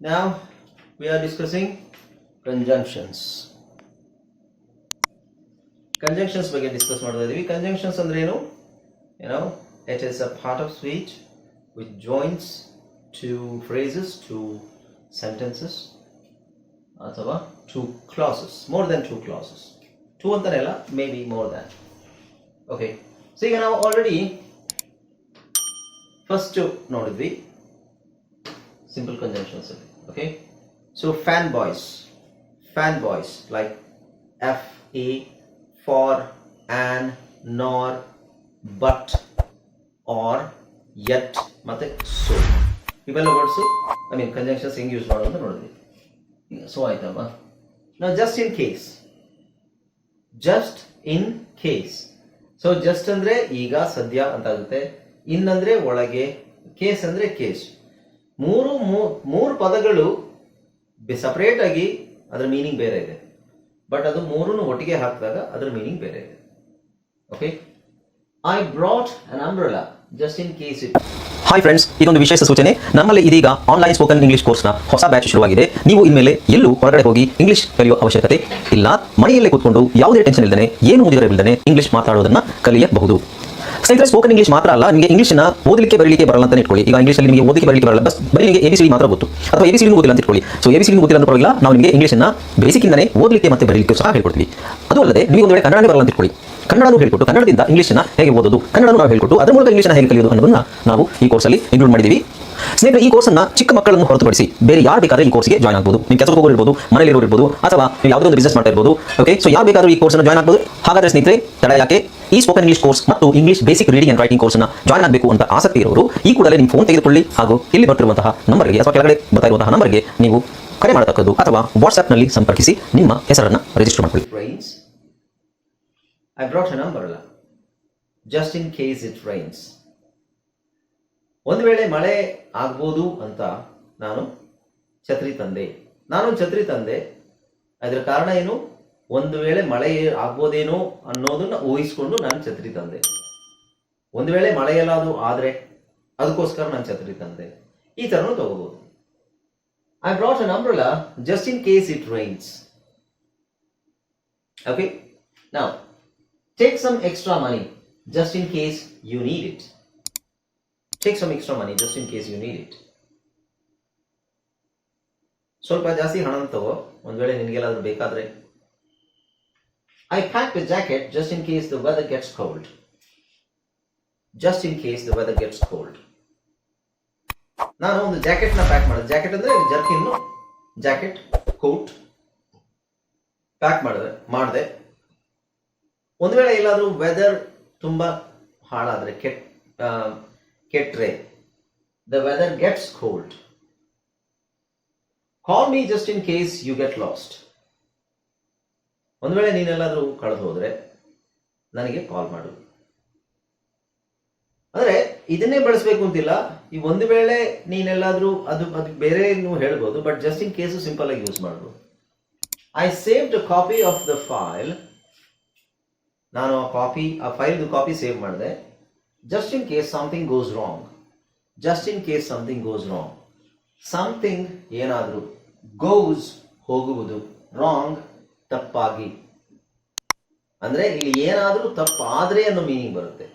Now we are discussing conjunctions. Conjunctions ಬಗ್ಗೆ discuss ಮಾಡ್ತಾ ಇದೀವಿ ಕಂಜಂಕ್ಷನ್ಸ್ ಅಂದ್ರೆ ಏನು ಏನೋ it is a part of speech which joins two phrases two sentences ಅಥವಾ two clauses more than two clauses too ಅಂತಾನೆ ಅಲ್ಲ may be more than okay so ಈಗ ನಾವು ಆಲ್ರೆಡಿ ಫಸ್ಟ್ ನೋಡಿದ್ವಿ simple conjunctions okay? So fan boys fan boys like f a for, an, nor, but, or, yet, ಮತ್ತೆ so. ಇವೆಲ್ಲ words I mean conjunctions ಹೆಂಗೆ use ಮಾಡೋದು ಅಂತ ನೋಡಿದ್ವಿ. So ಆಯ್ತಮ್ಮ ನಾವು just in case just in case so just ಅಂದ್ರೆ ಈಗ, ಸದ್ಯ ಅಂತ ಆಗುತ್ತೆ ಇನ್ ಒಳಗೆ ಕೇಸ್ ಅಂದರೆ ಕೇಸ್ ಮೂರು ಮೂರು ಪದಗಳು ಸಪರೇಟ್ ಆಗಿ ಅದರ ಮೀನಿಂಗ್ ಬೇರೆ ಇದೆ. ಬಟ್ ಅದು ಮೂರನ್ನು ಒಟ್ಟಿಗೆ ಹಾಕಿದಾಗ ಅದರ ಮೀನಿಂಗ್ ಬೇರೆ ಇದೆ. Okay I brought an umbrella just in case it hi friends ಇದೊಂದು ವಿಶೇಷ ಸೂಚನೆ. ನಮ್ಮಲ್ಲಿ ಇದೀಗ ಆನ್ಲೈನ್ ಸ್ಪೋಕನ್ ಇಂಗ್ಲಿಷ್ ಕೋರ್ಸ್ನ ಹೊಸ ಬ್ಯಾಚ್ ಶುರುವಾಗಿದೆ. ನೀವು ಇನ್ಮೇಲೆ ಎಲ್ಲೂ ಹೊರಗಡೆ ಹೋಗಿ ಇಂಗ್ಲಿಷ್ ಕಲಿಯುವ ಅವಶ್ಯಕತೆ ಇಲ್ಲ. ಮನೆಯಲ್ಲೇ ಕೂತ್ಕೊಂಡು ಯಾವುದೇ ಟೆನ್ಷನ್ ಇಲ್ಲದೆ ಏನು ಮುಗಿದಿರಬಿಲ್ಲದೆ ಇಂಗ್ಲಿಷ್ ಮಾತಾಡೋದನ್ನ ಕಲಿಯಬಹುದು. ಸ್ನೇಹಿತರೆ ಸ್ಪೋಕನ್ ಇಂಗ್ಲಿಷ್ ಮಾತ್ರ ಅಲ್ಲ, ನಿಮಗೆ ಇಂಗ್ಲಿಷ್ನ ಓದಲಿಕ್ಕೆ, ಬರಲಿಕ್ಕೆ ಬರಲ್ಲ ಅಂತ ಇಟ್ಕೊಳ್ಳಿ. ಈಗ ಇಂಗ್ಲಿಷಲ್ಲಿ ನಿಮಗೆ ಓದಲಿಕ್ಕೆ, ಬರಲಿಕ್ಕೆ ಬರಲ್ಲ. ಬಸ್ ಬರೀ ನಿಮಗೆ ಎ ಸಿ ಮಾತ್ರ ಗೊತ್ತು. ಅಥವಾ ಎ ಬಿ ಸಿ ಗೊತ್ತಿಲ್ಲ ಅಂತ ಇಟ್ಕೊಳ್ಳಿ. ಸೊ ಎ ಬಿ ಸಿ ಗೊತ್ತಿಲ್ಲ ಅಂತ ಪರವಾಗಿಲ್ಲ. ನಾವು ನಿಮಗೆ ಇಂಗ್ಲಿಷ್ನ ಬೇಸಿಕ್ಕಿಂದನೇ ಓದಲಿಕ್ಕೆ ಮತ್ತೆ ಬರಲಿಕ್ಕೆ ಸಹ ಹೇಳ್ಕೊಡ್ತೀವಿ. ಅದು ಅಲ್ಲದೆ ನೀವು ಒಂದು ವೇಳೆ ಕನ್ನಡನೇ ಬರಲ್ಲ ಅಂತ ಇಟ್ಕೊಳ್ಳಿ. ಕನ್ನಡನೂ ಹೇಳ್ಕೊಟ್ಟು, ಕನ್ನಡದಿಂದ ಇಂಗ್ಲಿಷ್ನ ಹೇಗೆ ಓದೋದು, ಕನ್ನಡನೂ ನಾವು ಹೇಳ್ಕೊಟ್ಟು, ಅದರ ಮೂಲಕ ಇಂಗ್ಲಿಷ್ನ ಹೇಗೆ ಕಲಿಯೋದು ಅನ್ನೋದನ್ನ ನಾವು ಈ ಕೋರ್ಸಲ್ಲಿ ಇನ್ಕ್ಲೂಡ್ ಮಾಡಿದ್ದೀವಿ. ಸ್ನೇಹಿತರೆ, ಈ ಕೋರ್ಸನ್ನ ಚಿಕ್ಕ ಮಕ್ಕಳನ್ನು ಹೊರತುಪಡಿಸಿ ಬೇರೆ ಯಾರು ಬೇಕಾದ್ರೆ ಈ ಕೋರ್ಸ್ಗೆ ಜಾಯ್ನ್ ಆಗ್ಬೋದು. ನೀವು ಕೆಲಸಕ್ಕೆ ಹೋಗೋರು ಇರ್ಬೋದು ಮನೆಯಲ್ಲಿ ಇರ್ಬೋದು, ಅಥವಾ ನೀವು ಯಾವುದೋ ಒಂದು ಬಿಸ್ನೆಸ್ ಮಾಡ್ತಾ ಇರ್ಬೋದು ಓಕೆ ಸೊ ಯಾರು ಬೇಕಾದ್ರೂ ಈ ಕೋರ್ಸ್ನ ಜಾಯ್ನ್ ಆಗ್ಬೋದು. ಹಾಗಾದ್ರೆ ಸ್ನೇಹಿತರೆ, ತಡ ಯಾಕೆ? ಈ ಸ್ಪೋಕನ್ ಇಂಗ್ಲಿಷ್ ಕೋರ್ಸ್ ಮತ್ತು English basic reading and writing ಕೋರ್ಸ್ನ ಜಾಯ್ನ್ ಆಗಬೇಕು ಅಂತ ಆಸಕ್ತಿ ಇರೋರು, ಈ ಕೂಡಲೇ ನಿಮ್ಮ ಫೋನ್ ತೆಗೆದುಕೊಳ್ಳಿ. ಹಾಗೂ ಇಲ್ಲಿ ಬರ್ತಿರುವಂತಹ ನಂಬರ್ಗೆ ಅಥವಾ ಕೆಳಗಡೆ ಬರ್ತಾ ಇರುವಂತಹ ನಂಬರ್ಗೆ ನೀವು ಕರೆ ಮಾಡತಕ್ಕದ್ದು ಅಥವಾ ವಾಟ್ಸ್ಆ್ಯಪ್ನಲ್ಲಿ ಸಂಪರ್ಕಿಸಿ ನಿಮ್ಮ ಹೆಸರನ್ನು ರಿಜಿಸ್ಟರ್ ಮಾಡಿಕೊಳ್ಳಿ. I brought just in case it rains. ಒಂದು ವೇಳೆ ಮಳೆ ಆಗ್ಬೋದು ಅಂತ ನಾನು ಛತ್ರಿ ತಂದೆ. ನಾನು ಛತ್ರಿ ತಂದೆ. ಅದರ ಕಾರಣ ಏನು? ಒಂದು ವೇಳೆ ಮಳೆ ಆಗ್ಬೋದೇನೋ ಅನ್ನೋದನ್ನ ಊಹಿಸ್ಕೊಂಡು ನಾನು ಛತ್ರಿ ತಂದೆ. ಒಂದು ವೇಳೆ ಮಳೆ ಆದ್ರೆ ಅದಕ್ಕೋಸ್ಕರ ನಾನು ಛತ್ರಿ ತಂದೆ. ಈ ಥರನೂ ತಗೋಬಹುದು I brought an umbrella just in case it rains okay ನಾವು take some extra money just in case you need it. Take some extra money just in case you need it. ಸ್ವಲ್ಪ ಜಾಸ್ತಿ ಹಣ ತಗೋ. ಒಂದ್ ವೇಳೆ ನಿನಗೆಲ್ಲಾದ್ರೂ ಬೇಕಾದ್ರೆ. I pack the jacket just in case the weather gets cold just in case the weather gets cold ನಾನು ಒಂದು ಜಾಕೆಟ್ನ ಪ್ಯಾಕ್ ಮಾಡಿದೆ. ಜಾಕೆಟ್ ಅಂದ್ರೆ ಜರ್ಕಿನ್ ಜಾಕೆಟ್, ಕೋಟ್ ಪ್ಯಾಕ್ ಮಾಡಿದೆ ಮಾಡಿದೆ. ಒಂದು ವೇಳೆ ಎಲ್ಲಾದರೂ ವೆದರ್ ತುಂಬಾ ಹಾಳಾದ್ರೆ, ಕೆಟ್ ಕೆಟ್ರೆ. The weather gets cold call me just in case you get lost ಒಂದು ವೇಳೆ ನೀನೆಲ್ಲಾದರೂ ಕಳೆದು ಹೋದ್ರೆ ನನಗೆ ಕಾಲ್ ಮಾಡು. ಅಂದರೆ ಇದನ್ನೇ ಬಳಸಬೇಕು ಅಂತಿಲ್ಲ. ಈ ಒಂದು ವೇಳೆ ನೀನೆಲ್ಲಾದ್ರೂ ಅದು ಅದು ಬೇರೆ ನೀವು ಹೇಳ್ಬೋದು but just in case simple ಆಗಿ ಯೂಸ್ ಮಾಡಬಹುದು I save the copy of the file ನಾನು ಆ ಕಾಪಿ ಆ ಫೈಲ್ದು ಕಾಪಿ ಸೇವ್ ಮಾಡಿದೆ. Just in case something goes wrong just in case something goes wrong something ಏನಾದರೂ ಗೋಸ್ ಹೋಗುವುದು ರಾಂಗ್ ತಪ್ಪಾಗಿ. ಅಂದರೆ ಇಲ್ಲಿ ಏನಾದರೂ ತಪ್ಪಾದ್ರೆ ಅನ್ನೋ ಮೀನಿಂಗ್ ಬರುತ್ತೆ.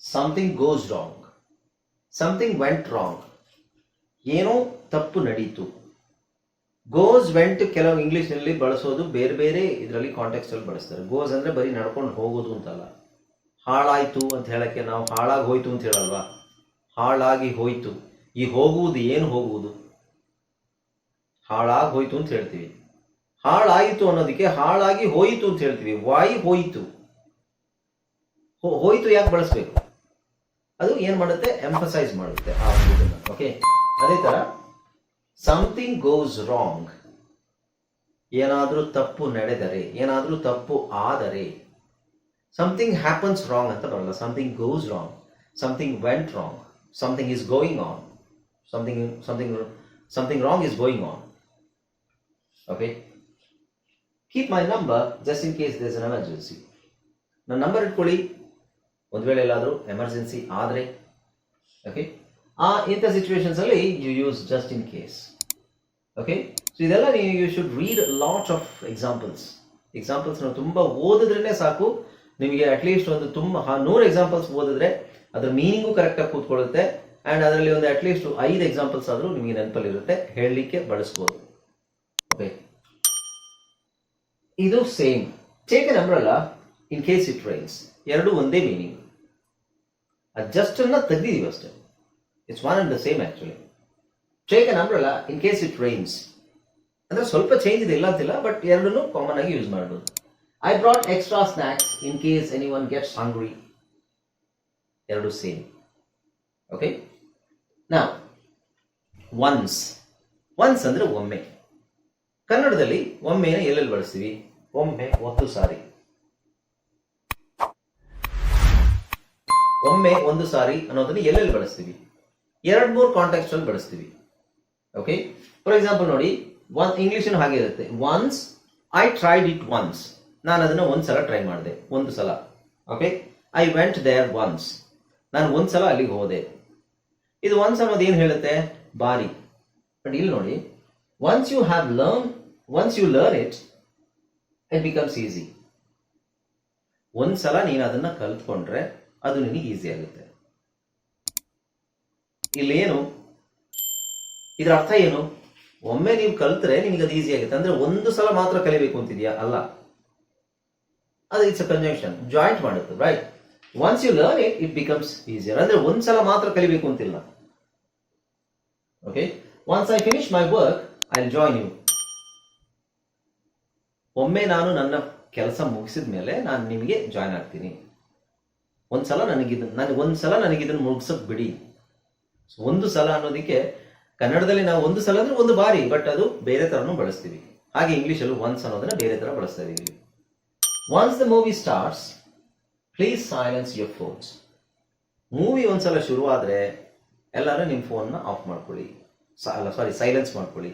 Something goes wrong something went wrong ಏನೋ ತಪ್ಪು ನಡೀತು. ಗೋಸ್ ವೆಂಟ್ ಕೆಲವು ಇಂಗ್ಲೀಷ್ನಲ್ಲಿ ಬಳಸೋದು ಬೇರೆ ಬೇರೆ ಇದರಲ್ಲಿ ಕಾಂಟೆಕ್ಸ್ಟಲ್ಲಿ ಬಳಸ್ತಾರೆ. ಗೋಸ್ ಅಂದರೆ ಬರೀ ನಡ್ಕೊಂಡು ಹೋಗೋದು ಅಂತಲ್ಲ. ಹಾಳಾಯ್ತು ಅಂತ ಹೇಳಕ್ಕೆ ನಾವು ಹಾಳಾಗಿ ಹೋಯ್ತು ಅಂತ ಹೇಳಲ್ವಾ? ಹಾಳಾಗಿ ಹೋಯ್ತು. ಈ ಹೋಗುವುದು ಏನು ಹೋಗುವುದು? ಹಾಳಾಗಿ ಹೋಯ್ತು ಅಂತ ಹೇಳ್ತೀವಿ. ಹಾಳಾಯಿತು ಅನ್ನೋದಕ್ಕೆ ಹಾಳಾಗಿ ಹೋಯಿತು ಅಂತ ಹೇಳ್ತೀವಿ. ವಾಯಿ ಹೋಯಿತು. ಹೋಯಿತು ಯಾಕೆ ಬಳಸ್ಬೇಕು? ಅದು ಏನ್ ಮಾಡುತ್ತೆ? ಎಂಫಸೈಸ್ ಮಾಡುತ್ತೆ ಆ ಓಕೆ ಅದೇ ತರ ಸಮಥಿಂಗ್ ಗೋಸ್ ರಾಂಗ್ ಏನಾದರೂ ತಪ್ಪು ನಡೆದರೆ, ಏನಾದರೂ ತಪ್ಪು ಆದರೆ ಸಮಥಿಂಗ್ ಹ್ಯಾಪನ್ಸ್ ರಾಂಗ್ ಅಂತ ಬರಲ್ಲ something goes wrong something went wrong something is going on something something something wrong is going on okay keep my number just in case there's an emergency ನನ್ನ number ಇಟ್ಕೊಳ್ಳಿ ಒಂದು ವೇಳೆ ಎಲ್ಲಾದರೂ emergency ಆದರೆ okay ಆ ಇಂಥ ಸಿಚುವೇಶನ್ಸ್ ಅಲ್ಲಿ you use just in case okay so ಇದೆಲ್ಲ ನೀವು you should read lot of examples examples ನಾವು ತುಂಬ ಓದಿದ್ರೇ ಸಾಕು ನಿಮಗೆ ಅಟ್ಲೀಸ್ಟ್ ಒಂದು ತುಂಬ ನೂರು ಎಕ್ಸಾಂಪಲ್ಸ್ ಓದಿದ್ರೆ ಅದರ ಮೀನಿಂಗು ಕರೆಕ್ಟಾಗಿ ಕೂತ್ಕೊಳ್ಳುತ್ತೆ. ಆ್ಯಂಡ್ ಅದರಲ್ಲಿ ಒಂದು ಅಟ್ಲೀಸ್ಟ್ ಐದು ಎಕ್ಸಾಂಪಲ್ಸ್ ಆದರೂ ನಿಮಗೆ ನೆನಪಲ್ಲಿರುತ್ತೆ. ಹೇಳಲಿಕ್ಕೆ ಬಳಸ್ಬೋದು. ಓಕೆ ಇದು same take an umbrella in case it rains ಎರಡು ಒಂದೇ ಮೀನಿಂಗ್ ಅಡ್ಜಸ್ಟ್ ಅನ್ನ ತೆಗ್ದಿದೀವಿ ಅಷ್ಟೇ. It's one and the same actually take an umbrella in case it rains ಅಂದ್ರೆ ಸ್ವಲ್ಪ ಚೇಂಜ್ ಇದೆ ಇಲ್ಲ ಅಂತಿಲ್ಲ ಬಟ್ ಎರಡನ್ನೂ ಕಾಮನ್ ಆಗಿ ಯೂಸ್ ಮಾಡ್ಬೋದು. I brought extra snacks in case any one gets hungry ಎರಡು ಸೇಮ್. ಓಕೆ ನಾ ಒನ್ಸ್ ಒನ್ಸ್ ಅಂದರೆ ಒಮ್ಮೆ. ಕನ್ನಡದಲ್ಲಿ ಒಮ್ಮೆನ ಎಲ್ಲೆಲ್ಲಿ ಬಳಸ್ತೀವಿ? ಒಮ್ಮೆ ಒಂದು ಸಾರಿ. ಒಮ್ಮೆ ಒಂದು ಸಾರಿ ಅನ್ನೋದನ್ನ ಎಲ್ಲೆಲ್ಲಿ ಬಳಸ್ತೀವಿ? ಎರಡು ಮೂರು ಕಾಂಟ್ಯಾಕ್ಟ್ ಅಲ್ಲಿ ಬಳಸ್ತೀವಿ. ಓಕೆ ಫಾರ್ ಎಕ್ಸಾಂಪಲ್ ನೋಡಿ ಒನ್ ಇಂಗ್ಲೀಷ್ ಹಾಗೆ ಇರುತ್ತೆ. Once I tried it once ನಾನು ಅದನ್ನ ಒಂದ್ಸಲ ಟ್ರೈ ಮಾಡಿದೆ ಒಂದು ಸಲ okay I went there once ನಾನು ಒಂದ್ಸಲ ಅಲ್ಲಿಗೆ ಹೋದೆ. ಇದು ಒನ್ಸ್ ಅನ್ನೋದು ಏನು ಹೇಳುತ್ತೆ? ಬಾರಿ. ಬಟ್ ಇಲ್ಲಿ ನೋಡಿ once you have learn once you learn it it becomes easy ಒಂದ್ಸಲ ನೀನು ಅದನ್ನ ಕಲ್ತ್ಕೊಂಡ್ರೆ ಅದು ನಿನಗೆ ಈಸಿ ಆಗುತ್ತೆ. ಇಲ್ಲೇನು? ಇದರ ಅರ್ಥ ಏನು? ಒಮ್ಮೆ ನೀವು ಕಲ್ತ್ರೆ ನಿಮಗೆ ಅದು ಈಸಿ ಆಗುತ್ತೆ. ಅಂದ್ರೆ ಒಂದು ಸಲ ಮಾತ್ರ ಕಲಿಬೇಕು ಅಂತಿದ್ಯಾ? ಅಲ್ಲ. ಅದು ಇಟ್ಸ್ ಅ ಕಂಜಂಕ್ಷನ್ ಜಾಯಿಂಟ್ ಮಾಡುತ್ತೆ right once you learn it it becomes easier ಅಂದ್ರೆ ಒಂದ್ಸಲ ಮಾತ್ರ ಕಲಿಬೇಕು ಅಂತಿಲ್ಲ. Okay once I finish my work I join you ಒಮ್ಮೆ ನಾನು ನನ್ನ ಕೆಲಸ ಮುಗಿಸಿದ ಮೇಲೆ ನಾನು ನಿಮಗೆ ಜಾಯ್ನ್ ಆಗ್ತೀನಿ. ಒಂದ್ಸಲ ನನಗಿದ್ ನನಗೆ ಒಂದ್ಸಲ ನನಗಿದನ್ನು ಮುಗಿಸಕ್ ಬಿಡಿ. ಒಂದು ಸಲ ಅನ್ನೋದಕ್ಕೆ ಕನ್ನಡದಲ್ಲಿ ನಾವು ಒಂದು ಸಲ ಅಂದ್ರೆ ಒಂದು ಬಾರಿ ಬಟ್ ಅದು ಬೇರೆ ತರನು ಬಳಸ್ತೀವಿ. ಹಾಗೆ ಇಂಗ್ಲಿಷಲ್ಲಿ ಒನ್ಸ್ ಅನ್ನೋದನ್ನ ಬೇರೆ ತರ ಬಳಸ್ತಾ ಇದೀವಿ. Once the movie starts please silence your phones movie ಒಂದ್ಸಲ ಶುರುವಾದ್ರೆ ಎಲ್ಲರೂ ನಿಮ್ಮ ಫೋನ್ನ ಆಫ್ ಮಾಡ್ಕೊಳ್ಳಿ. ಅಲ್ಲ ಸಾರಿ ಸೈಲೆನ್ಸ್ ಮಾಡ್ಕೊಳ್ಳಿ.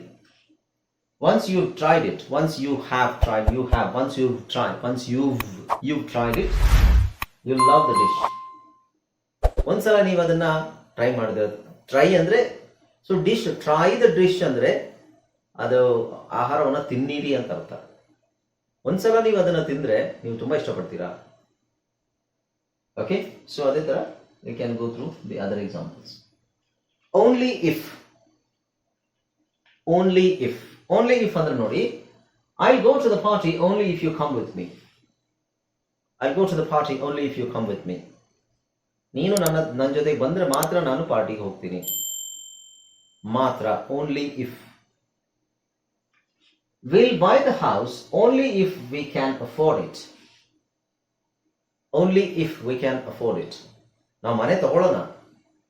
Once you tried it once you have tried you have once you try once you you tried it you love the dish ಒಂದ್ಸಲ ನೀವು ಅದನ್ನ ಟ್ರೈ ಮಾಡಿದ್ರೆ ಟ್ರೈ ಅಂದ್ರೆ so dish try the dish ಅಂದ್ರೆ ಅದು ಆಹಾರವನ್ನು ತಿನ್ನಿರಿ ಅಂತ ಅರ್ಥ. ಒಂದ್ಸಲ ನೀವು ಅದನ್ನ ತಿಂದ್ರೆ ನೀವು ತುಂಬಾ ಇಷ್ಟಪಡ್ತೀರಾ? ಓಕೆ ಸೊ ಅದೇ ತರ we can go through the other examples only if only if only if ಅಂದ್ರೆ ನೋಡಿ I go to the party only if you come with me I go to the party only if you come with me ನೀನು ನನ್ನ ನನ್ನ ಜೊತೆಗೆ ಬಂದ್ರೆ ಮಾತ್ರ ನಾನು ಪಾರ್ಟಿಗೆ ಹೋಗ್ತೀನಿ. ಮಾತ್ರ only if will buy the house only if we can afford it only if we can afford it ನಾವು ಮನೆ ತಗೊಳ್ಳೋಣ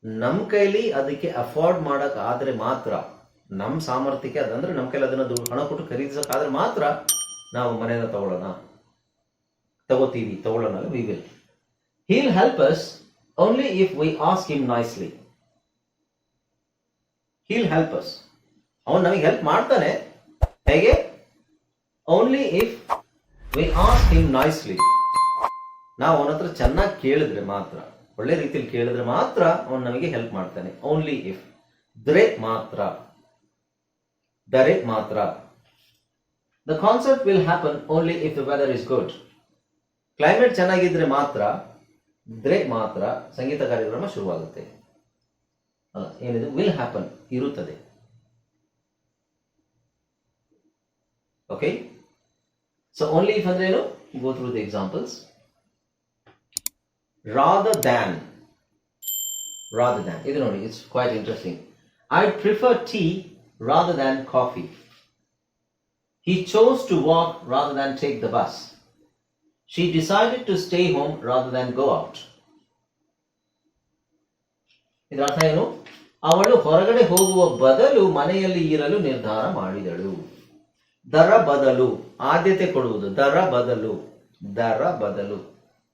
ನಮ್ಮ ಕೈಲಿ ಅದಕ್ಕೆ ಅಫೋರ್ಡ್ ಮಾಡಕ್ ಆದ್ರೆ ಮಾತ್ರ ನಮ್ಮ ಸಾಮರ್ಥ್ಯಕ್ಕೆ ಅದಂದ್ರೆ ನಮ್ಮ ಕೈಲಿ ಅದನ್ನ ದುಡ್ಡು, ಹಣ ಕೊಟ್ಟು ಖರೀದಿಸಕ್ಕಾದ್ರೆ ಮಾತ್ರ ನಾವು ಮನೆಯನ್ನ ತಗೊಳ್ಳೋಣ ತಗೋತೀವಿ, ತಗೊಳ್ಳೋಣ we will he'll help us only if we ask him nicely he'll help us ಅವನು ನಮಗೆ ಹೆಲ್ಪ್ ಮಾಡ್ತಾನೆ ಹೇಗೆ? Only if we ask him nicely ನಾವು ಅವನ ಹತ್ರ ಚೆನ್ನಾಗಿ ಕೇಳಿದ್ರೆ ಮಾತ್ರ, ಒಳ್ಳೆ ರೀತಿಯಲ್ಲಿ ಕೇಳಿದ್ರೆ ಮಾತ್ರ ಅವನು ನಮಗೆ ಹೆಲ್ಪ್ ಮಾಡ್ತಾನೆ. ಓನ್ಲಿ ಇಫ್ ದರೆ ಮಾತ್ರ. ದರೆ ಮಾತ್ರ. The concert will happen only if the weather is good climate ಚೆನ್ನಾಗಿದ್ರೆ ಮಾತ್ರ ದ್ರೆ ಮಾತ್ರ ಸಂಗೀತ ಕಾರ್ಯಕ್ರಮ ಶುರುವಾಗುತ್ತೆ. ಏನಿದೆ? ವಿಲ್ ಹ್ಯಾಪನ್ ಇರುತ್ತದೆ. ಓಕೆ So only if ಅಂದ್ರೆ ಏನು go through the examples. rather than rather than ಇದು ನೋಡಿ it's quite interesting. I prefer tea rather than coffee he chose to walk rather than take the bus she decided to stay home rather than go out ಇದರ ಅರ್ಥ ಏನು ಅವಳು ಹೊರಗಡೆ ಹೋಗುವ ಬದಲು ಮನೆಯಲ್ಲಿ ಇರಲು ನಿರ್ಧಾರ ಮಾಡಿದಳು ದರ ಬದಲು, ಆದ್ಯತೆ ಕೊಡುವುದು ದರ ಬದಲು ದರ ಬದಲು.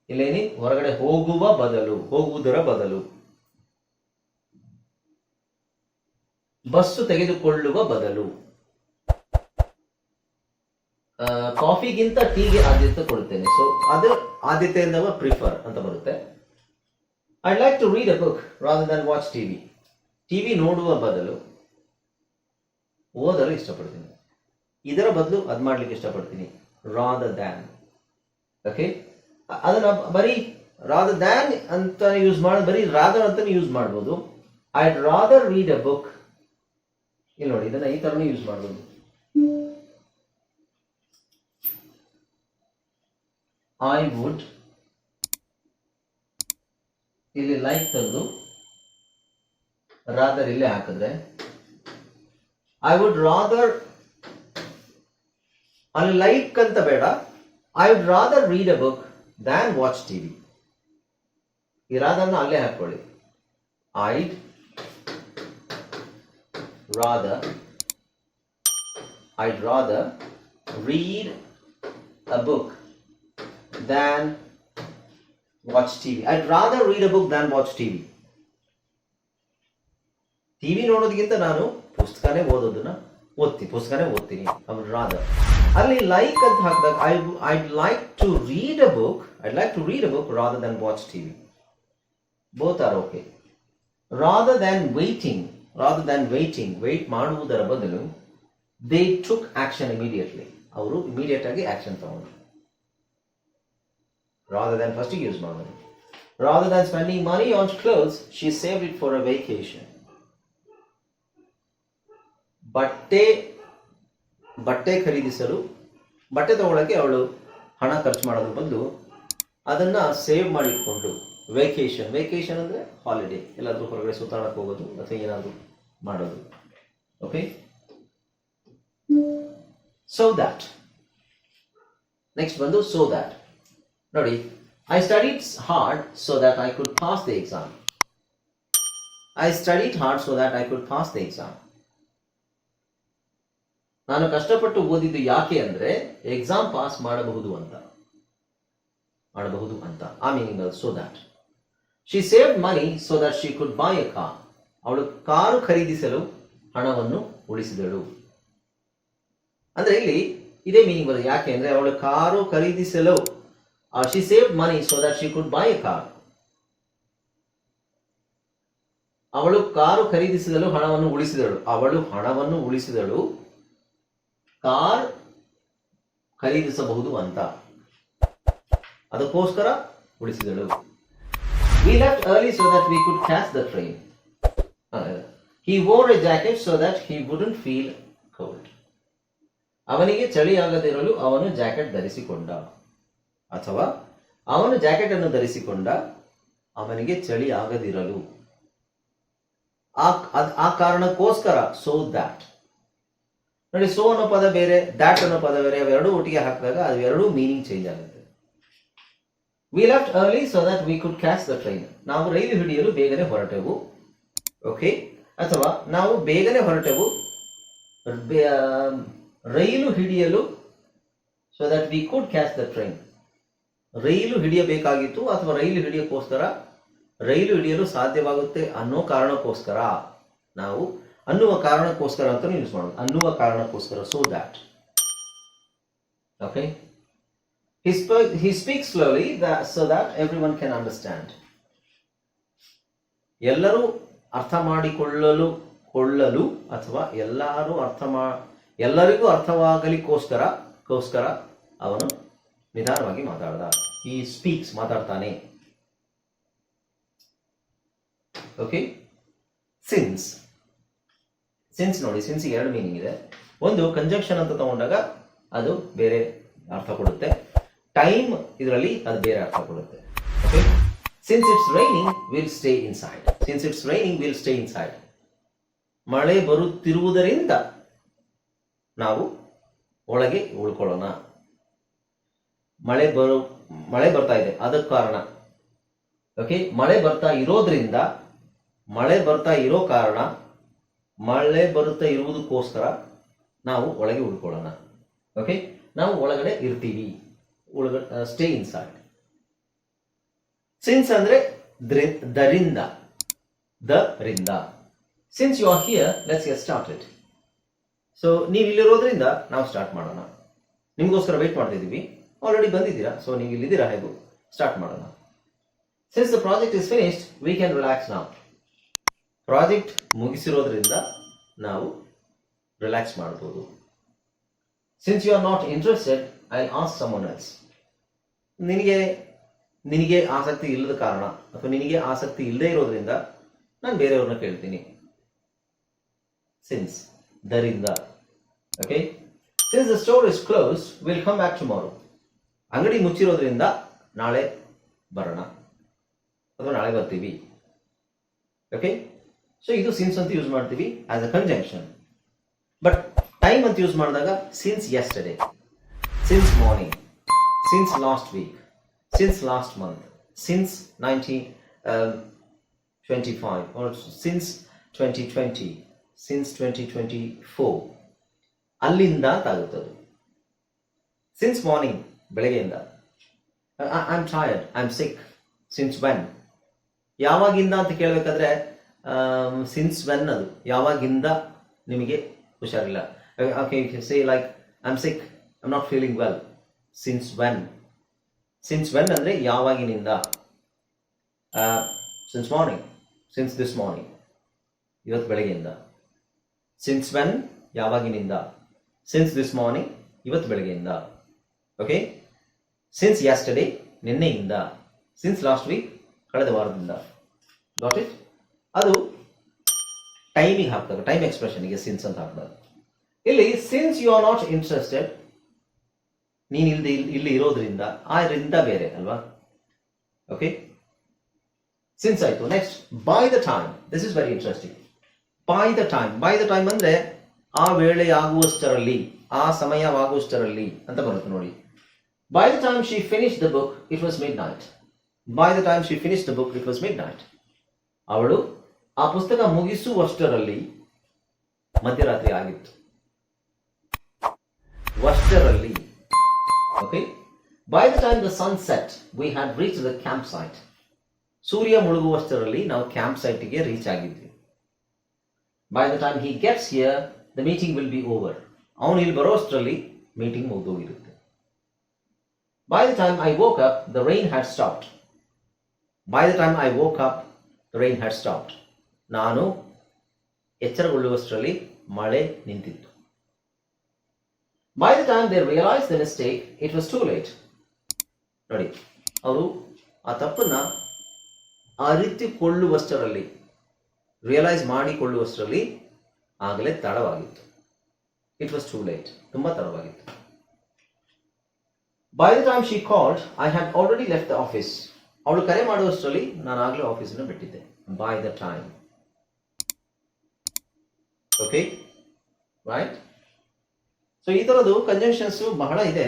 ಇಲ್ಲೇನಿ? ಹೊರಗಡೆ ಹೋಗುವ ಬದಲು, ಹೋಗುವುದರ ಬದಲು. ಬಸ್ಸು ತೆಗೆದುಕೊಳ್ಳುವ ಬದಲು. ಕಾಫಿಗಿಂತ ಟೀಗೆ ಆದ್ಯತೆ ಕೊಡುತ್ತೇನೆ. ಸೊ ಅದು ಆದ್ಯತೆ ಆದ್ಯತೆಯಿಂದ ಪ್ರಿಫರ್ ಅಂತ ಬರುತ್ತೆ. I like to read a book rather than watch TV TV ನೋಡುವ ಬದಲು ಓದಲು ಇಷ್ಟಪಡ್ತೀನಿ. ಇದರ ಬದಲು ಅದು ಮಾಡ್ಲಿಕ್ಕೆ ಇಷ್ಟಪಡ್ತೀನಿ. ರಾದ ದ್ಯಾನ್ ಓಕೆ ಅದನ್ನ ಬರೀ ರಾದ ದ್ಯಾನ್ ಅಂತ ಯೂಸ್ ಮಾಡೋದು ಬರೀ ರಾದರ್ ಅಂತಾನೆ ಯೂಸ್ ಮಾಡ್ಬೋದು. I rather read a book ಇಲ್ಲಿ ನೋಡಿ, ಇದನ್ನ ಈ ತರನೇ ಯೂಸ್ ಮಾಡ್ಬೋದು. ಐ ವುಡ್ ಇಲ್ಲಿ ಲೈಕ್ ತಂದು ರಾದರ್ ಇಲ್ಲೇ ಹಾಕಿದ್ರೆ. ಐ ವುಡ್ ರಾದರ್ ಅಲ್ಲಿ ಲೈಕ್ ಅಂತ ಬೇಡ. I would rather read a book than watch TV ಈ ರಾದರ್ನ ಅಲ್ಲೇ ಹಾಕೊಳ್ಳಿ I rather I'd rather read a book than watch TV I'd rather read a book than watch TV TV ನೋಡೋದಕ್ಕಿಂತ ನಾನು ಪುಸ್ತಕನೇ ಓದೋದನ್ನ ಓದ್ತೀನಿ, ಪುಸ್ತಕನೇ ಓದ್ತೀನಿ ಅವ್ರು ರಾದರ್ ಅಲ್ಲಿ ಲೈಕ್ ಅಂತ ಹಾಕಿದಾಗ I I like to read a book I like to read a book rather than watch TV both are okay rather than waiting rather than waiting wait ಮಾಡುವುದರ ಬದಲು they took action immediately ಅವರು immediate ಆಗಿ action ತಗೊಂಡ್ರು. Rather than first use ಮಾಡೋದು. Rather than spending money on clothes, she saved it for a vacation. ಬಟ್ಟೆ ಬಟ್ಟೆ ಖರೀದಿಸಲು, ಬಟ್ಟೆ ತಗೊಳ್ಳೋಕೆ ಅವಳು ಹಣ ಖರ್ಚು ಮಾಡೋದ್ರ ಬದಲು ಅದನ್ನ ಸೇವ್ ಮಾಡಿಟ್ಕೊಂಡು ವೇಕೇಶನ್ ವೇಕೇಶನ್ ಅಂದ್ರೆ ಹಾಲಿಡೇ ಎಲ್ಲಾದರೂ ಹೊರಗಡೆ ಸುತ್ತಾಡಕ್ಕೆ ಹೋಗೋದು ಅಥವಾ ಏನಾದರೂ ಮಾಡೋದು. ಓಕೆ ಸೊ ದ್ಯಾಟ್ ನೆಕ್ಸ್ಟ್ ಬಂದು ಸೊ ದ್ಯಾಟ್ ನೋಡಿ I studied hard so that I could pass the exam I studied hard so that I could pass the exam ನಾನು ಕಷ್ಟಪಟ್ಟು ಓದಿದ್ದು ಯಾಕೆ ಅಂದ್ರೆ ಎಕ್ಸಾಮ್ ಪಾಸ್ ಮಾಡಬಹುದು ಅಂತ. ಮಾಡಬಹುದು ಅಂತ. ಆ meaning so that she save money so that she could buy a car ಅವಳು ಕಾರು ಖರೀದಿಸಲು ಹಣವನ್ನು ಉಳಿಸಿದಳು. ಅಂದ್ರೆ ಇಲ್ಲಿ ಇದೇ ಮೀನಿಂಗ್ ಬರುತ್ತೆ ಯಾಕೆ ಅಂದ್ರೆ ಅವಳು ಕಾರು ಖರೀದಿಸಲು she save money so that she could buy a car ಅವಳು ಕಾರು ಖರೀದಿಸಿದಳು ಹಣವನ್ನು ಉಳಿಸಿದಳು. ಅವಳು ಹಣವನ್ನು ಉಳಿಸಿದಳು. ಕಾರ್ ಖರೀದಿಸಬಹುದು ಅಂತ. ಅದಕ್ಕೋಸ್ಕರ ಉಳಿಸಿದಳು. We left early so that we could catch the train he wore a jacket so that he wouldn't feel cold. ಅವನಿಗೆ ಚಳಿ ಆಗದಿರಲು ಅವನು ಜಾಕೆಟ್ ಧರಿಸಿಕೊಂಡ. ಅಥವಾ ಅವನು ಜಾಕೆಟ್ ಅನ್ನು ಧರಿಸಿಕೊಂಡ ಅವನಿಗೆ ಚಳಿ ಆಗದಿರಲು ಆ ಕಾರಣಕ್ಕೋಸ್ಕರ ಸೋ ದ್ಯಾಟ್ ನೋಡಿ ಸೋ ಅನ್ನೋ ಪದ ಬೇರೆ ದಾಟ್ ಅನ್ನೋ ಪದ ಬೇರೆ ಅವೆರಡೂ ಒಟ್ಟಿಗೆ ಹಾಕಿದಾಗ ಅದು ಎರಡೂ ಮೀನಿಂಗ್ ಚೇಂಜ್ ಆಗುತ್ತೆ. We left early so that we could catch the train ನಾವು ರೈಲು ಹಿಡಿಯಲು ಬೇಗನೆ ಹೊರಟೆವು. ಓಕೆ ಅಥವಾ ನಾವು ಬೇಗನೆ ಹೊರಟೆವು. ರೈಲು ಹಿಡಿಯಲು so that we could catch the train ರೈಲು ಹಿಡಿಯಬೇಕಾಗಿತ್ತು ಅಥವಾ ರೈಲು ಹಿಡಿಯಕ್ಕೋಸ್ಕರ? ರೈಲು ಹಿಡಿಯಲು ಸಾಧ್ಯವಾಗುತ್ತೆ ಅನ್ನೋ ಕಾರಣಕ್ಕೋಸ್ಕರ ನಾವು ಅನ್ನುವ ಕಾರಣಕ್ಕೋಸ್ಕರ ಅಂತ ಯೂಸ್ ಮಾಡೋದು. ಅನ್ನುವ ಕಾರಣಕ್ಕೋಸ್ಕರ. So that okay he speak slowly so that every one can understand ಎಲ್ಲರೂ ಅರ್ಥ ಮಾಡಿಕೊಳ್ಳಲು, ಕೊಳ್ಳಲು ಅಥವಾ ಎಲ್ಲರೂ ಅರ್ಥ ಮಾ, ಎಲ್ಲರಿಗೂ ಅರ್ಥವಾಗಲಿಕ್ಕೋಸ್ಕರ ಕೋಸ್ಕರ ಅವನು ನಿಧಾನವಾಗಿ ಮಾತಾಡ್ದ. ಈ ಸ್ಪೀಕ್ಸ್ ಮಾತಾಡ್ತಾನೆ. ಓಕೆ ಸಿನ್ಸ್ ಸಿನ್ಸ್ ನೋಡಿ ಸಿನ್ಸ್ಗೆ ಎರಡು ಮೀನಿಂಗ್ ಇದೆ. ಒಂದು ಕಂಜಕ್ಷನ್ ಅಂತ ತಗೊಂಡಾಗ ಅದು ಬೇರೆ ಅರ್ಥ ಕೊಡುತ್ತೆ. ಟೈಮ್ ಇದರಲ್ಲಿ ಅದು ಬೇರೆ ಅರ್ಥ ಕೊಡುತ್ತೆ. Okay since it's raining will stay inside since it's raining will stay inside ಮಳೆ ಬರುತ್ತಿರುವುದರಿಂದ ನಾವು ಒಳಗೆ ಉಳ್ಕೊಳ್ಳೋಣ. ಮಳೆ ಬರು, ಮಳೆ ಬರ್ತಾ ಇದೆ. ಅದಕ್ಕೆ ಕಾರಣ. ಓಕೆ ಮಳೆ ಬರ್ತಾ ಇರೋದ್ರಿಂದ, ಮಳೆ ಬರ್ತಾ ಇರೋ ಕಾರಣ ಮಳೆ ಬರುತ್ತಾ ಇರುವುದಕ್ಕೋಸ್ಕರ ನಾವು ಒಳಗೆ ಉಳ್ಕೊಳ್ಳೋಣ. ಓಕೆ ನಾವು ಒಳಗಡೆ ಇರ್ತೀವಿ. ಸ್ಟೇ ಇನ್ ಸಾರ್ಟ್ ಸಿನ್ಸ್ ಅಂದ್ರೆ ದರಿಂದ. ದರಿಂದ. Since you are here let's get started so ನೀವು ಇಲ್ಲಿರೋದ್ರಿಂದ ನಾವು ಸ್ಟಾರ್ಟ್ ಮಾಡೋಣ. ನಿಮಗೋಸ್ಕರ ವೆಯ್ಟ್ ಮಾಡ್ತಿದ್ದೀವಿ ಆಲ್ರೆಡಿ ಬಂದಿದ್ದೀರಾ? ಸೊ ನೀವು ಇಲ್ಲಿದ್ದೀರಾ ಹೇಗೂ? ಸ್ಟಾರ್ಟ್ ಮಾಡೋಣ. Since the project is finished we can relax ನಾವು ಪ್ರಾಜೆಕ್ಟ್ ಮುಗಿಸಿರೋದ್ರಿಂದ ನಾವು ರಿಲ್ಯಾಕ್ಸ್ ಮಾಡ್ಬೋದು. Since you are not interested I ask someone else ನಿನಗೆ ನಿನಗೆ ಆಸಕ್ತಿ ಇಲ್ಲದ ಕಾರಣ ಅಥವಾ ನಿನಗೆ ಆಸಕ್ತಿ ಇಲ್ಲದೆ ಇರೋದ್ರಿಂದ ನಾನು ಬೇರೆಯವ್ರನ್ನ ಕೇಳ್ತೀನಿ. Since ದರಿಂದ okay since the store is close will come back tomorrow ಅಂಗಡಿ ಮುಚ್ಚಿರೋದ್ರಿಂದ ನಾಳೆ ಬರೋಣ. ಅಥವಾ ನಾಳೆ ಬರ್ತೀವಿ. ಓಕೆ ಸೊ ಇದು ಸಿನ್ಸ್ ಅಂತ ಯೂಸ್ ಮಾಡ್ತೀವಿ as a conjunction but time ಅಂತ ಯೂಸ್ ಮಾಡಿದಾಗ since yesterday since morning since last week since last month since nineteen twenty five since twenty twenty since twenty twenty four ಅಲ್ಲಿಂದ ಆಗುತ್ತೆ ಅದು since morning ಬೆಳಗ್ಗೆಯಿಂದ. I am tired I am sick since when ಯಾವಾಗಿಂದ ಅಂತ ಕೇಳಬೇಕಾದ್ರೆ since when ಅದು? ಯಾವಾಗಿಂದ ನಿಮಗೆ ಹುಷಾರಿಲ್ಲ? Okay say like I am sick I not feeling well since when since when ಅಂದರೆ ಯಾವಾಗಿನಿಂದ? Since morning since this morning ಇವತ್ತು ಬೆಳಗ್ಗೆಯಿಂದ. ಸಿನ್ಸ್ ವೆನ್ ಯಾವಾಗಿನಿಂದ? ಸಿನ್ಸ್ ದಿಸ್ ಮಾರ್ನಿಂಗ್ ಇವತ್ತು ಬೆಳಗ್ಗೆಯಿಂದ. ಓಕೆ ಸಿನ್ಸ್ ಯಾಸ್ಟರ್ಡೇ ನಿನ್ನೆಯಿಂದ. ಸಿನ್ಸ್ ಲಾಸ್ಟ್ ವೀಕ್ ಕಳೆದ ವಾರದಿಂದ. ಗಾಟ್ ಇಟ್ ಅದು ಟೈಮಿಂಗ್ ಹಾಕ್ದಾಗ ಟೈಮ್ ಎಕ್ಸ್ಪ್ರೆಷನ್ಗೆ ಸಿನ್ಸ್ ಅಂತ ಹಾಕಿದಾಗ. ಇಲ್ಲಿ since you are not interested ನೀನು ಇಲ್ಲಿ ಇರೋದ್ರಿಂದ ಆ ರಿಂದ ಬೇರೆ, ಅಲ್ವಾ? ಓಕೆ ಸಿನ್ಸ್ ಆಯ್ತು next by the time this is very interesting by the time by the time ಅಂದ್ರೆ, ಆ ವೇಳೆ ಆಗುವಷ್ಟರಲ್ಲಿ, ಆ ಸಮಯವಾಗುವಷ್ಟರಲ್ಲಿ ಅಂತ ಬರುತ್ತೆ ನೋಡಿ. By the time she finish the book it was midnight by the time she finish the book it was midnight ಅವಳು ಆ ಪುಸ್ತಕ ಮುಗಿಸುವಷ್ಟರಲ್ಲಿ ಮಧ್ಯರಾತ್ರಿ ಆಗಿತ್ತು. ವಷ್ಟರಲ್ಲಿ okay by the time the sunset we had reach the camp site ಸೂರ್ಯ ಮುಳುಗುವಷ್ಟರಲ್ಲಿ ನಾವು camp ಸೈಟ್ಗೆ reach ಆಗಿದ್ವಿ. By the time he gets here the meeting will be over ಅವನು ಇಲ್ಲಿ ಬರೋಷ್ಟರಲ್ಲಿ meeting ಮುಗಿದೋಗಿರುತ್ತೆ. By the time I woke up the rain had stopped by the time I woke up the rain had stopped ನಾನು ಎಚ್ಚರಗೊಳ್ಳುವಷ್ಟರಲ್ಲಿ ಮಳೆ ನಿಂತಿತ್ತು. By the time they realise the mistake it was too late ನೋಡಿ, ಅವರು ಆ ತಪ್ಪನ್ನ ಅರಿತುಕೊಳ್ಳುವಷ್ಟರಲ್ಲಿ realise ಮಾಡಿಕೊಳ್ಳುವಷ್ಟರಲ್ಲಿ ಆಗಲೇ ತಡವಾಗಿತ್ತು. ಇಟ್ ವಾಸ್ ಟೂ ಲೇಟ್ ತುಂಬ ತಡವಾಗಿತ್ತು. By the time she called I have already left the office ಅವಳು ಕರೆ ಮಾಡುವಷ್ಟರಲ್ಲಿ ನಾನು ಆಗಲೇ ಆಫೀಸನ್ನು ಬಿಟ್ಟಿದ್ದೆ. By the time okay right so ಈ ಥರದ್ದು ಕಂಜಂಕ್ಷನ್ಸ್ ಬಹಳ ಇದೆ.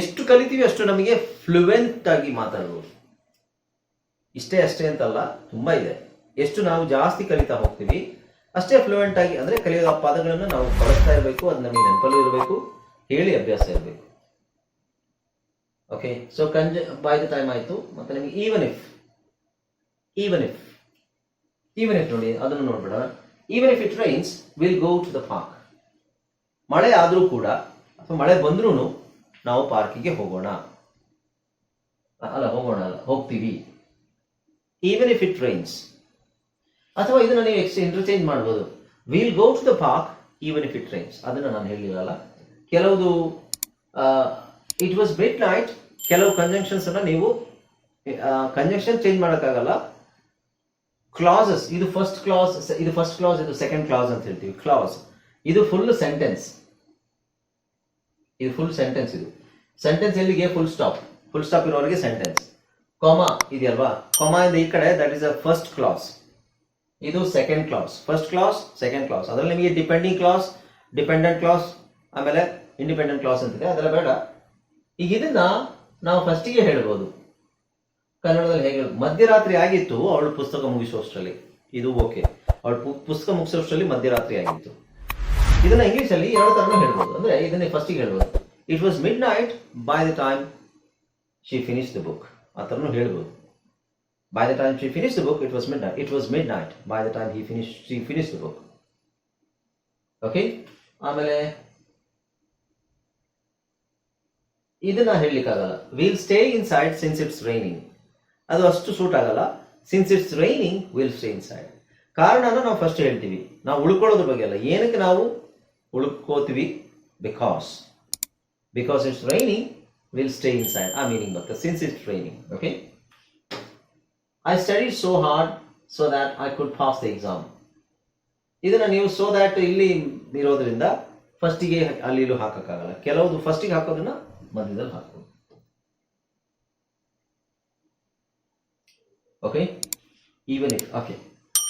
ಎಷ್ಟು ಕಲಿತೀವಿ ಅಷ್ಟು ನಮಗೆ ಫ್ಲೂಯೆಂಟ್ ಆಗಿ ಮಾತಾಡ್ಬೋದು. ಇಷ್ಟೇ ಅಷ್ಟೇ ಅಂತಲ್ಲ, ತುಂಬ ಇದೆ. ಎಷ್ಟು ನಾವು ಜಾಸ್ತಿ ಕಲಿತಾ ಹೋಗ್ತೀವಿ, ಅಷ್ಟೇ ಫ್ಲೂಯೆಂಟ್ ಆಗಿ ಅಂದರೆ ಕಲಿಯೋ ಆ ಪದಗಳನ್ನು ನಾವು ಬಳಸ್ತಾ ಇರಬೇಕು, ಅದು ನಮಗೆ ನೆನಪಲ್ಲೂ ಇರಬೇಕು, ಹೇಳಿ ಅಭ್ಯಾಸ ಇರಬೇಕು. ಓಕೆ ಸೊ ಕಂಜ ಬಾಯ್ ಟೈಮ್ ಆಯಿತು, ಮತ್ತೆ ನಮಗೆ even if even if even if ನೋಡಿ, ಅದನ್ನು ನೋಡ್ಬೇಡ. Even if it rains will go to the park ಮಳೆ ಆದರೂ ಕೂಡ, ಅಥವಾ ಮಳೆ ಬಂದ್ರೂ ನಾವು ಪಾರ್ಕಿಗೆ ಹೋಗೋಣ. ಅಲ್ಲ ಹೋಗೋಣ ಅಲ್ಲ, ಹೋಗ್ತೀವಿ. ಈವನ್ ಇಫ್ ಇಟ್ ರೈನ್ಸ್ ಅಥವಾ ಇದನ್ನ ನೀವು ಎಕ್ಸ್ ಇಂಟರ್ಚೇಂಜ್ ಮಾಡ್ಬೋದು. Will go to the park even if it rains ಅದನ್ನು ನಾನು ಹೇಳಿರಲ್ಲ ಕೆಲವುದು ಇಟ್ ವಾಸ್ ಮಿಡ್ ನೈಟ್ ಕೆಲವು ಕಂಜಂಕ್ಷನ್ಸ್ ಅನ್ನ ನೀವು ಕಂಜಂಕ್ಷನ್ ಚೇಂಜ್ ಮಾಡೋಕ್ಕಾಗಲ್ಲ. ಕ್ಲಾಸಸ್ ಇದು ಫಸ್ಟ್ ಕ್ಲಾಸ್ ಇದು ಫಸ್ಟ್ ಕ್ಲಾಸ್ ಇದು ಸೆಕೆಂಡ್ ಕ್ಲಾಸ್ ಅಂತ ಹೇಳ್ತೀವಿ. ಕ್ಲಾಸ್ ಇದು ಫುಲ್ ಸೆಂಟೆನ್ಸ್ ಇದು ಫುಲ್ ಸೆಂಟೆನ್ಸ್ ಇದು. ಸೆಂಟೆನ್ಸ್ ಎಲ್ಲಿಗೆ? ಫುಲ್ ಸ್ಟಾಪ್ ಫುಲ್ ಸ್ಟಾಪ್ ಇರೋರಿಗೆ ಸೆಂಟೆನ್ಸ್ ಕೊಮಾ ಇದೆಯಲ್ವಾ? ಕೊಮಾ ಇಂದ ಈ ಕಡೆ that is a first clause ಇದು second clause first clause second clause ಅದರಲ್ಲಿ ನಿಮಗೆ ಡಿಪೆಂಡಿಂಗ್ ಕ್ಲಾಸ್ ಡಿಪೆಂಡೆಂಟ್ ಕ್ಲಾಸ್ ಆಮೇಲೆ ಇಂಡಿಪೆಂಡೆಂಟ್ ಕ್ಲಾಸ್ ಅಂತಿದೆ. ಅದೆಲ್ಲ ಬೇಡ. ಈಗ ಇದನ್ನ ನಾವು ಫಸ್ಟಿಗೆ ಹೇಳ್ಬೋದು. ಕನ್ನಡದಲ್ಲಿ ಹೇಗೆ ಮಧ್ಯರಾತ್ರಿ ಆಗಿತ್ತು, ಅವಳು ಪುಸ್ತಕ ಮುಗಿಸುವಷ್ಟರಲ್ಲಿ ಇದು ಓಕೆ ಅವಳು ಪುಸ್ತಕ ಮುಗಿಸುವಷ್ಟರಲ್ಲಿ ಮಧ್ಯರಾತ್ರಿ ಆಗಿತ್ತು. ಇದನ್ನ ಇಂಗ್ಲಿಷ್ ಅಲ್ಲಿ ಎರಡು ತರ ಹೇಳ್ಬೋದು. ಅಂದ್ರೆ ಇದನ್ನೇ ಫಸ್ಟಿಗೆ ಹೇಳ್ಬೋದು. It was midnight by the time she finish the book ಆ ಥರನೂ ಹೇಳ್ಬೋದು. By the time she finish the book it was midnight it was midnight by the time he finish she finish the book okay ಆಮೇಲೆ ಇದನ್ನ ಹೇಳಲಿಕ್ಕಾಗಲ್ಲ. Will stay inside since it's raining ಅದು ಅಷ್ಟು suit ಆಗಲ್ಲ. Since it's raining will stay inside ಕಾರಣನ ನಾವು first ಹೇಳ್ತೀವಿ. ನಾವು ಉಳ್ಕೊಳ್ಳೋದ್ರ ಬಗ್ಗೆ ಅಲ್ಲ. ಏನಕ್ಕೆ ನಾವು ಉಳ್ಕೋತೀವಿ? Because because it's raining will stay inside ಆ ಮೀನಿಂಗ್ ಬರ್ತದೆ. Since it's raining okay I study so hard so that I could pass the exam ಇದನ್ನ ನೀವು ಸೋ ದ್ಯಾಟ್ ಇಲ್ಲಿ ಇರೋದ್ರಿಂದ ಫಸ್ಟಿಗೆ ಅಲ್ಲಿ ಹಾಕೋಕ್ಕಾಗಲ್ಲ. ಕೆಲವುದು ಫಸ್ಟಿಗೆ ಹಾಕೋದನ್ನ ಮಧ್ಯದಲ್ಲಿ ಹಾಕೋದು okay even if okay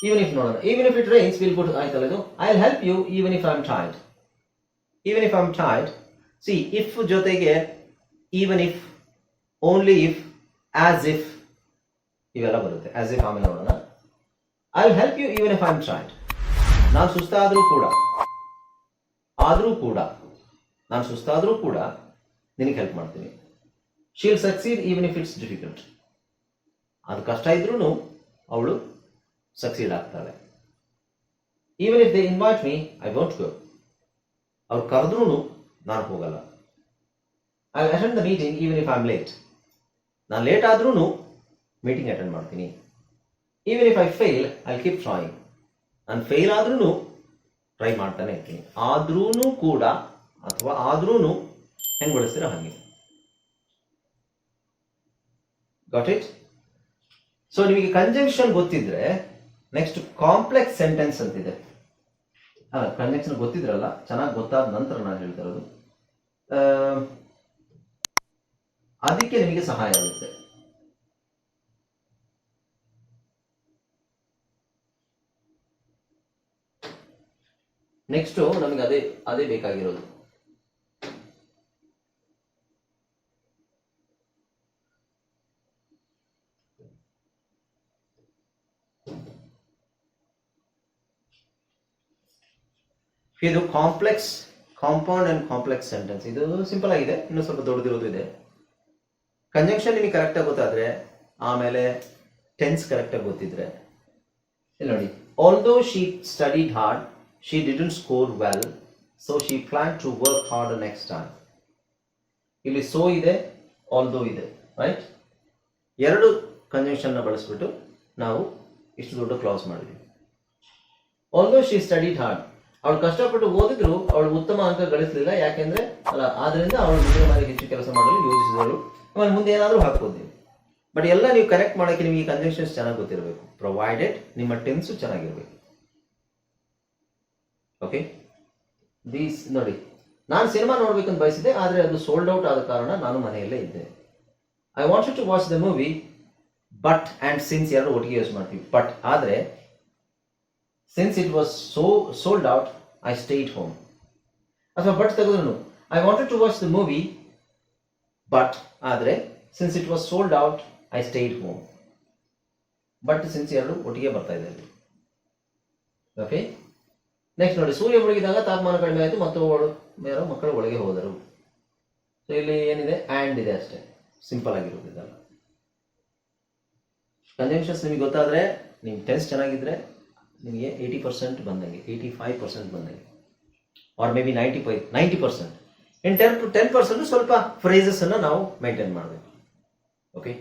even if ನೋಡೋಣ even if it rains will good ಆಯ್ತಲ್ಲ ಇದು I will help you even if I am tired even if I am tired see if ಜೊತೆಗೆ even if only if as if ಇವೆಲ್ಲ ಬರುತ್ತೆ. As if ಆಮೇಲೆ ನೋಡೋಣ. I will help you even if I am tired ನಾನು ಸುಸ್ತಾದರೂ ಕೂಡ, ಆದರೂ ಕೂಡ, ನಾನು ಸುಸ್ತಾದರೂ ಕೂಡ, ನಿನಗೆ ಹೆಲ್ಪ್ ಮಾಡ್ತೀನಿ. She'll succeed even if it's difficult ಅದು ಕಷ್ಟ ಇದ್ರೂ ಅವಳು ಸಕ್ಸೀಡ್ ಆಗ್ತಾಳೆ. Even if they invite me I don't go ಅವ್ರು ಕರೆದ್ರೂ ನಾನು ಹೋಗಲ್ಲ. I attend the meeting even if I am late ನಾನು ಲೇಟ್ ಆದ್ರೂ ಮೀಟಿಂಗ್ ಅಟೆಂಡ್ ಮಾಡ್ತೀನಿ. Even if I fail I keep trying ನಾನು ಫೇಲ್ ಆದ್ರೂ ಟ್ರೈ ಮಾಡ್ತಾನೆ ಇರ್ತೀನಿ. ಆದ್ರೂ ಕೂಡ ಅಥವಾ ಆದ್ರೂ ಹೆಂಗೆ ಬಳಸ್ತೀರ ಹಾಗೆ. ಗಾಟ್ ಇಟ್ ಸೊ ನಿಮಗೆ ಕಂಜಂಕ್ಷನ್ ಗೊತ್ತಿದ್ರೆ ನೆಕ್ಸ್ಟ್ ಕಾಂಪ್ಲೆಕ್ಸ್ ಸೆಂಟೆನ್ಸ್ ಅಂತಿದೆ. ಅಲ್ಲ ಕಂಜಂಕ್ಷನ್ ಗೊತ್ತಿದ್ರಲ್ಲ, ಚೆನ್ನಾಗಿ ಗೊತ್ತಾದ ನಂತರ ನಾನು ಹೇಳ್ತಿರೋದು ಅದಕ್ಕೆ ನಿಮಗೆ ಸಹಾಯ ಆಗುತ್ತೆ. ನೆಕ್ಸ್ಟ್ ನಮಗೆ ಅದೇ ಅದೇ ಬೇಕಾಗಿರೋದು. ಇದು complex compound and complex sentence ಇದು ಸಿಂಪಲ್ ಆಗಿದೆ, ಇನ್ನು ಸ್ವಲ್ಪ ದೊಡ್ಡದಿರೋದು ಇದೆ. ಕಂಜಂಕ್ಷನ್ ನಿಮಗೆ ಕರೆಕ್ಟಾಗಿ ಗೊತ್ತಾದ್ರೆ, ಆಮೇಲೆ ಟೆನ್ಸ್ ಕರೆಕ್ಟಾಗಿ ಗೊತ್ತಿದ್ರೆ. ಇಲ್ಲಿ ನೋಡಿ although she studied hard she didn't score well so she plan to work hard next time ಇಲ್ಲಿ ಸೋ ಇದೆ ಆಲ್ದೋ ಇದೆ ರೈಟ್ ಎರಡು ಕಂಜಂಕ್ಷನ್ನ ಬಳಸ್ಬಿಟ್ಟು ನಾವು ಇಷ್ಟು ದೊಡ್ಡ ಕ್ಲಾಸ್ ಮಾಡಿದ್ವಿ. ಆಲ್ದೋ ಶಿ ಸ್ಟಡಿಡ್ ಹಾರ್ಡ್ ಅವಳು ಕಷ್ಟಪಟ್ಟು ಓದಿದ್ರು ಅವಳು ಉತ್ತಮ ಅಂಕ ಗಳಿಸಲಿಲ್ಲ. ಯಾಕೆಂದ್ರೆ, ಅಲ್ಲ, ಆದ್ರಿಂದ ಅವಳು ಬಾರಿ ಹೆಚ್ಚು ಕೆಲಸ ಮಾಡಲು ಯೋಜಿಸಿದಳು. ಆಮೇಲೆ ಮುಂದೆ ಏನಾದರೂ ಹಾಕ್ಬೋದು ಬಟ್ ಎಲ್ಲ ನೀವು ಕರೆಕ್ಟ್ ಮಾಡೋಕ್ಕೆ ನಿಮಗೆ ಕಂಜಂಕ್ಷನ್ಸ್ ಚೆನ್ನಾಗಿ ಗೊತ್ತಿರಬೇಕು. ಪ್ರೊವೈಡೆಡ್ ನಿಮ್ಮ ಟೆನ್ಸು ಚೆನ್ನಾಗಿರ್ಬೇಕು. ಓಕೆ ದೀಸ್ ನೋಡಿ. ನಾನು ಸಿನಿಮಾ ನೋಡ್ಬೇಕಂತ ಬಯಸಿದೆ ಆದರೆ ಅದು ಸೋಲ್ಡ್ ಔಟ್ ಆದ ಕಾರಣ ನಾನು ಮನೆಯಲ್ಲೇ ಇದ್ದೆ. I want to watch the movie but and since ಎರಡು ಒಟ್ಟಿಗೆ ಯೂಸ್ ಮಾಡ್ತೀವಿ. ಬಟ್ ಆದರೆ since it was so sold out I stayed home ಅಥವಾ but ತೆಗೆದ್ರು I wanted to watch the movie but ಆದರೆ since it was sold out I stayed home but since ಎರಡು ಒಟ್ಟಿಗೆ ಬರ್ತಾ ಇದೆ ಓಕೆ ನೆಕ್ಸ್ಟ್ ನೋಡಿ ಸೂರ್ಯ ಮುಳುಗಿದಾಗ ತಾಪಮಾನ ಕಡಿಮೆ ಆಯಿತು ಮತ್ತು ಬೇರೆ ಮಕ್ಕಳು ಒಳಗೆ ಹೋದರು ಸೊ ಇಲ್ಲಿ ಏನಿದೆ ಆ್ಯಂಡ್ ಇದೆ ಅಷ್ಟೇ ಸಿಂಪಲ್ ಆಗಿರೋದಿದ್ದಲ್ಲ ಇದೆಲ್ಲ ನಿಮಗೆ ಗೊತ್ತಾದರೆ ನಿಮ್ಮ ಟೆನ್ಸ್ ಚೆನ್ನಾಗಿದ್ರೆ ನಿಮಗೆ ಏಯ್ಟಿ ಪರ್ಸೆಂಟ್ ಬಂದಂಗೆ ಏಯ್ಟಿ ಫೈವ್ ಪರ್ಸೆಂಟ್ ಬಂದಂಗೆ. Or maybe ninety five ninety percent ಇನ್ನು ಟೆನ್ ಟೆನ್ ಪರ್ಸೆಂಟ್ ಸ್ವಲ್ಪ ಫ್ರೇಸಸ್ ಅನ್ನು ನಾವು ಮೇಂಟೈನ್ ಮಾಡಬೇಕು. ಓಕೆ